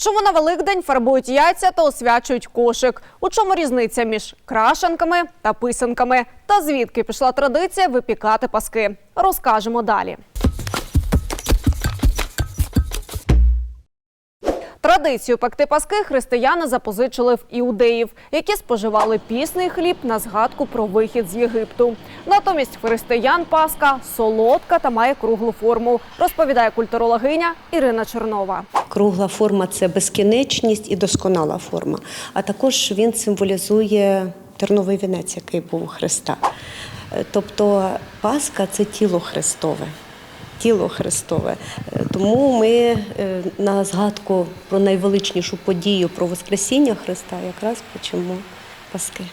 Чому на Великдень фарбують яйця та освячують кошик? У чому різниця між крашенками та писанками? Та звідки пішла традиція випікати паски? Розкажемо далі. Традицію пекти паски християни запозичили в іудеїв, які споживали пісний хліб на згадку про вихід з Єгипту. Натомість християн паска солодка та має круглу форму, розповідає культурологиня Ірина Чернова. Кругла форма це безкінечність і досконала форма. А також він символізує терновий вінець, який був у Христа. Е, Тобто Пасха це тіло Христове. Тіло Христове. Е, Тому ми е, на згадку про найвеличнішу подію про Воскресіння Христа якраз печемо Паски.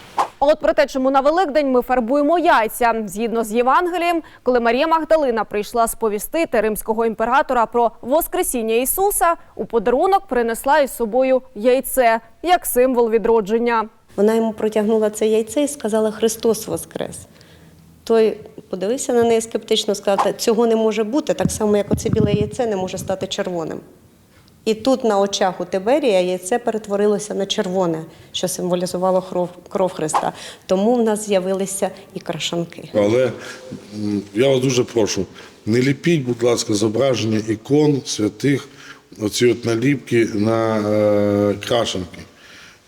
А от про те, чому на Великдень ми фарбуємо яйця, згідно з Євангелієм, коли Марія Магдалина прийшла сповістити римського імператора про Воскресіння Ісуса, у подарунок принесла із собою яйце як символ відродження. Вона йому протягнула це яйце і сказала Христос Воскрес. Той подивився на неї скептично, сказав, цього не може бути, так само, як оце біле яйце не може стати червоним. І тут на очах у Тиберія яйце перетворилося на червоне, що символізувало кров, кров Христа. Тому в нас з'явилися і крашанки. Але я вас дуже прошу, не ліпіть, будь ласка, зображення ікон святих, оці от наліпки на е, крашенки.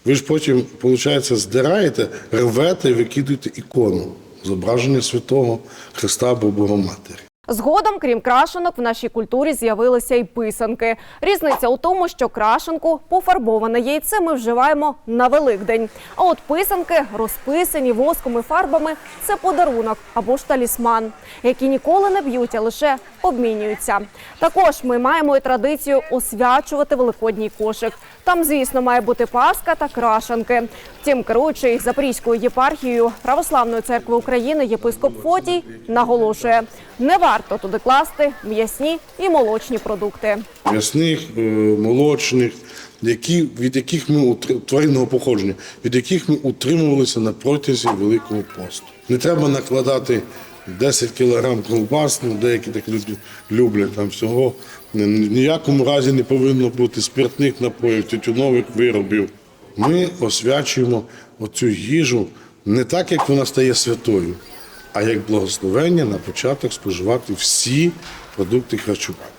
Ви ж потім, виходить, здираєте, рвете і викидуєте ікону зображення святого Христа або Богоматері. Згодом, крім крашенок, в нашій культурі з'явилися і писанки. Різниця у тому, що крашенку пофарбоване яйце ми вживаємо на Великдень. А от писанки, розписані воском і фарбами, це подарунок або ж талісман, які ніколи не б'ють, а лише обмінюються. Також ми маємо і традицію освячувати великодній кошик. Там, звісно, має бути паска та крашенки. Втім, керуючий Запорізькою єпархією Православної церкви України єпископ Фотій наголошує, не варто туди класти м'ясні і молочні продукти. м'ясних, е, молочних, які, від яких ми тваринного походження, від яких ми утримувалися на протязі Великого посту. Не треба накладати 10 кілограм колбас, ну, деякі так люди люблять там всього. В Ніякому разі не повинно бути спиртних напоїв, тютюнових виробів. Ми освячуємо оцю їжу не так, як вона стає святою, а як благословення на початок споживати всі продукти харчування.